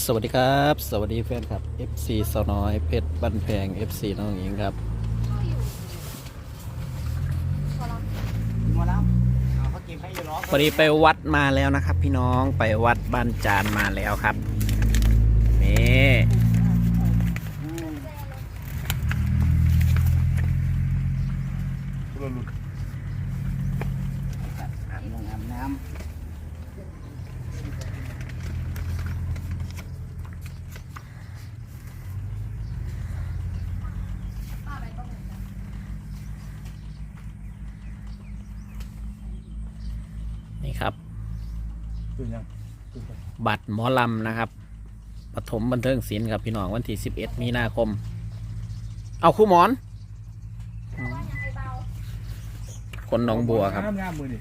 สวัสดีครับ สวัสดีแฟนครับ FC สาวน้อยเพชรบ้านแพง FC น้องหญิงครับหมดแล้วเอาเขาเก็บให้อยู่ล้อพอดีไปวัดมาแล้วนะครับ พี่น้องไปวัดบ้านจานมาแล้วครับนี่ อาบน้ำอาบน้ นี่ครับ ตื่นยังตื่นไปบัตรหมอลำนะครับปฐมบันเทิงศิลป์ครับพี่น้องวันที่11มีนาคม เอาคู่หมอน คนหนองบัวครับงามงามมือนี่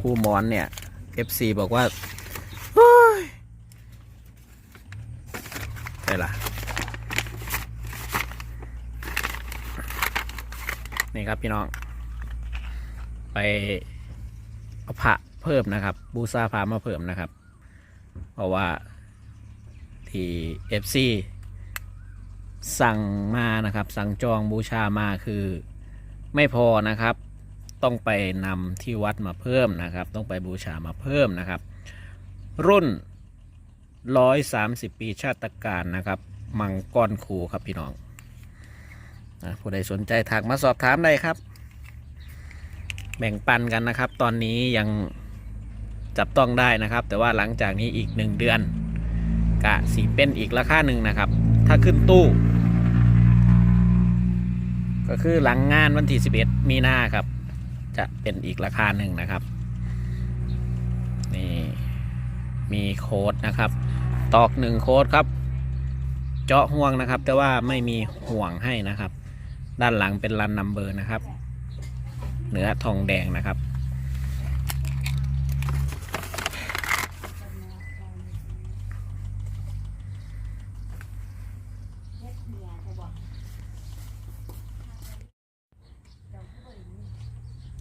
คู่หมอนเนี่ย FC บอกว่าเฮ้ยไปละนี่ครับพี่น้อง ไป เอาพระเพิ่มนะครับ บูซาพระมาเพิ่มนะครับ เพราะว่าที่ FC สั่งมานะครับ สั่งจองบูชามาคือไม่พอนะครับ ต้องไปนำที่วัดมาเพิ่มนะครับ ต้องไปบูชามาเพิ่มนะครับ รุ่น 130 ปีชาติการนะครับ มังกรคูครับพี่น้องนะผู้ใดสนใจถักมาสอบถามได้ครับ แบ่งปันกันนะครับ ตอนนี้ยังจับต้องได้นะครับ แต่ว่าหลังจากนี้อีกหนึ่งเดือน กะสีเป็นอีกราคาหนึ่งนะครับ ถ้าขึ้นตู้ ก็คือหลังงานวันที่ 11 มีนาครับ จะเป็นอีกราคาหนึ่งนะครับนี่มีโค้ดนะครับ ตอกหนึ่งโค้ดครับ เจาะห่วงนะครับ แต่ว่าไม่มีห่วงให้นะครับ ด้านหลังเป็นรันนัมเบอร์นะครับ เนื้อทองแดงนะครับ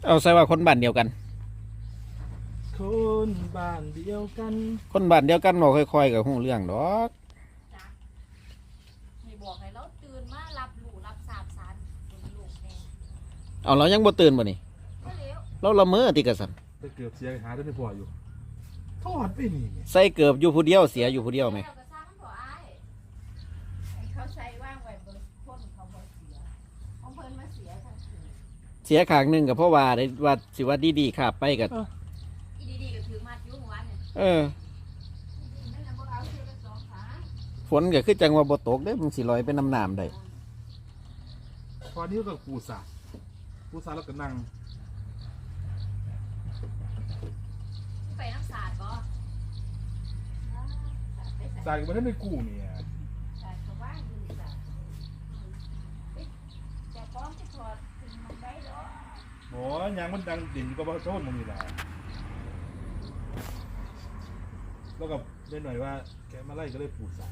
เอาใส่ว่าคนบ้านเดียวกัน คนบ้านเดียวกัน คนบ้านเดียวกันบอกค่อยๆกับหูเรื่องดอก ให้บอกให้เราตื่นมารับรู้รับทราบสารเป็นลูกแน่ เอาเรายังบ่ตื่นบ่นี่ก็เร็วเราละเมอติกะสันไปเกือบเสียหาได้ไม่พออยู่ทอดไปนี่ไงใส่เกือบอยู่ผู้เดียวเสียอยู่ผู้เดียวไหมเราก็สร้างมันบ่อายให้เขาใช้ว่างไว้บนพ้นเขาบ่เสียของเพิ่นมาเสียทันทีเสียขางหนึ่งกับพ่อว่าได้ว่าสิว่าดีๆครับไปกับอีดีๆก็ถือมัดอยุ่งวันเนี่ยเอออีนั่นน่ะบ่เอาเสียละสองขาฝนก็คือจังว่าบ่ตกเด้มันสิลอยไปน้ำน้ำได้พอนี้ก็ปูสา ปูสาแล้วก็นั่งไปน้ำสาดบ่สาดไปสาสาดยก็ไม่ได้ในกูเนี่ยสาดเขาว่างอยู่สาดเอ๊ะแต่ป้อมจะถอดถึงมันได้ดอกโอ้ยยางมันดังดิ่นก็บ่โทษมึงนี่แหละแล้วก็เล่นหน่อยว่าแกมาไล่ก็เลยปูสา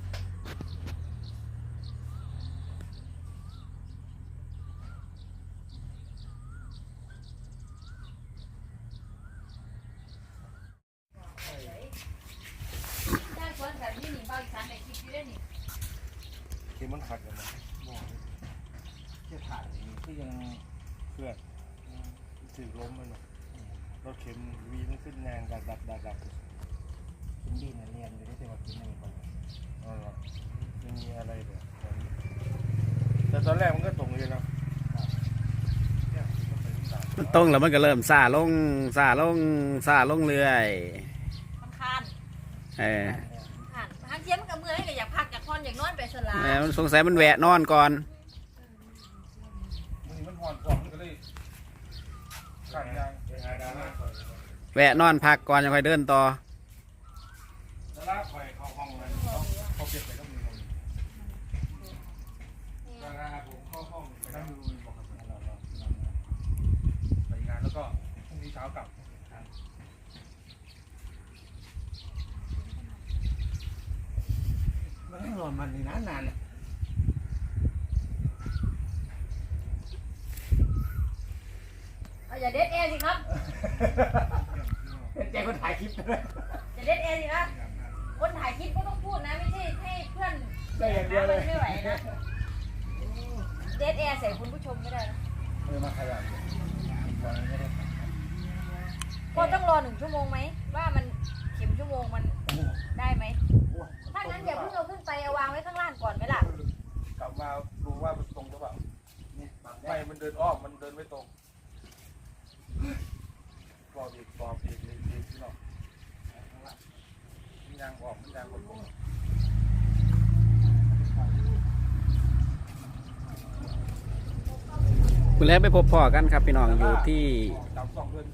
ถ้าคนแบบนี้นี่เบาอีสานได้คิดอยู่ได้นี่ คือมันขัดกันนะบอกแค่ถ่ายนี่คือยังเพื่อนถือล้มมันเนาะรถเข็มวีมันขึ้นแรงดักดักดักดักำกินดินน่ะเรียนอยู่ได้แต่ว่ากินไม่พออ๋อเหรอมันมีอะไรเดี๋ยวแต่ตอนแรกมันก็ตรงเลยเนาะเนี่ยมันเป็นสามมันตรงแล้วมันก็เริ่มซาลงซาลงซาลงเรื่อยคำคานเออผ่านท อยากนอนอยากนอนไปสลาเออมันสงสัยมันแหวะนอนก่อน มันมันห่อนกล่องมันก็เลยขาดยางไปหาดาราแวะนอนพักก่อนจะค่อยเดินต่อ ดาราคอยเข้าห้องเลยเขาเขาเก็บไปต้องมีคนดาราผมเข้าห้องไปนั่งดูบอกกับเราเราไปงานแล้วก็พรุ่งนี้เช้ากลับ มันให้ รอมันนี่นานนานๆน่ะเอาอย่าเด็ดแอร์สิครับใจคนถ่ายคลิปเลยจะเด็ดเองสินะคนถ่ายคลิปก็ต้องพูดนะ ไม่ใช่ให้เพื่อนได้อย่างเดียวเลยไม่ไหวนะ เด็ดแอร์ใส่คุณผู้ชมไม่ได้นะเออมาขยับก่อนไม่ได้ก็ต้องรอหนึ่งชั่วโมงไหม ว่ามันเข็มชั่วโมงมันได้ไหม มาดูว่ามันตรงหรือเปล่านี่ปรับได้ไม่ มันเดินอ้อม มันเดินไม่ตรงปอบอีกปอบอีกอีกอีกพี่น้องมันยางออกมันยางบนตรงมือแรกไปพบพ่อกันครับพี่น้องอยู่ที่ตามสองเพื่อน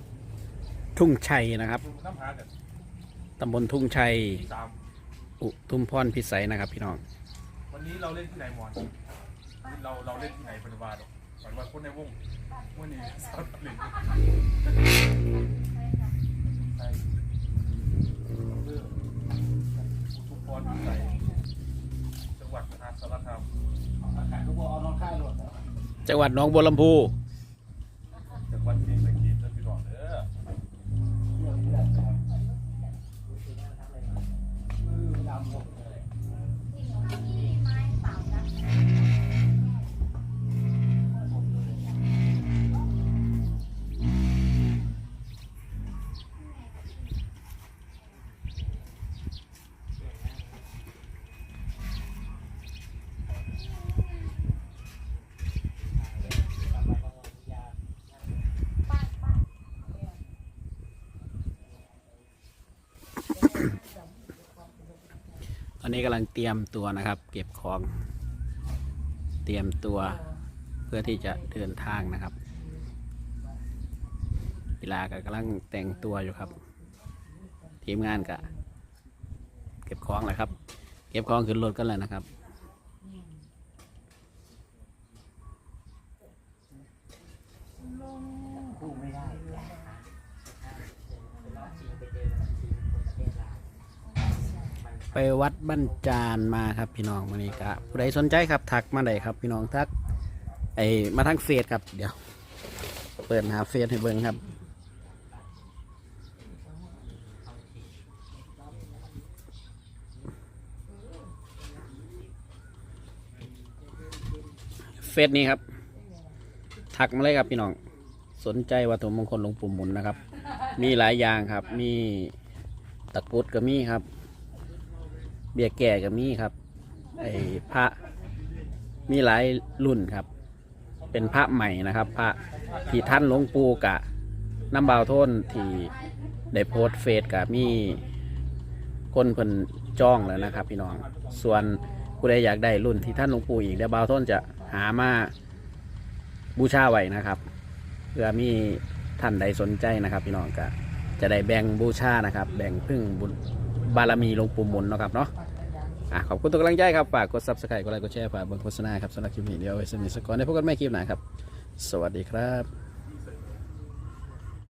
ทุ่งชัยนะครับ ดูน้ำหากันตำบลทุ่งชัยที่สาม อุทุมพรพิสัยนะครับพี่น้อง วันนี้เราเล่นที่ไหนหมอนเราเราเล่นที่ไหนปนวาดอกหมายว่าคนในวงวันนี้สาวหนึ่งใช่เรื่องอุทุกคนใส่จังหวัดมหาสารคามอากาศลูกบอลน้องค่ายรถจังหวัดหนองบัวลำพู นี้กำลังเตรียมตัวนะครับ เก็บของ เตรียมตัวเพื่อที่จะเดินทางนะครับเวลาก็กำลังแต่งตัวอยู่ครับ ทีมงานก็เก็บของแล้วครับ เก็บของขึ้นรถกันแล้วนะครับคู่ไม่ได้ ไปวัดบ้านจานมาครับพี่น้องวันนี้ก็ผู้ใดสนใจครับทักมาได้ครับ พี่น้องทัก ไอมาทางเฟซครับ เดี๋ยว เปิดหาเฟซให้เบิ่งครับ เฟซนี้ครับ ทักมาเลยครับพี่น้อง สนใจวัตถุมงคลหลวงปู่หมุนนะครับ มีหลายอย่างครับ มีตะกุดก็มีครับ เบียร์แก่ก็มีครับ ไอ้พระมีหลายรุ่นครับ เป็นพระใหม่นะครับ พระที่ท่านหลวงปู่กะน้ำบาวโทนที่ได้โพสเฟซกะมีคนเพิ่นจ้องแล้วนะครับ พี่น้อง ส่วนผู้ใดอยากได้รุ่นที่ท่านหลวงปู่อีกเดี๋ยวบาวโทนจะหามาบูชาไว้นะครับเพื่อมีท่านใดสนใจนะครับ พี่น้องก็จะได้แบ่งบูชานะครับ แบ่งพึ่งบุญ บารมีหลวงปู่หมุนเนาะครับเนาะอะขอบคุณทุกกำลังใจครับฝากกด subscribe กดไลค์กดแชร์ฝากเบนโฆษณาครับสำหรับคลิปนี้เดียวไว้สมิสกอนได้พบกันใหม่คลิปหน้าครับ สวัสดีครับ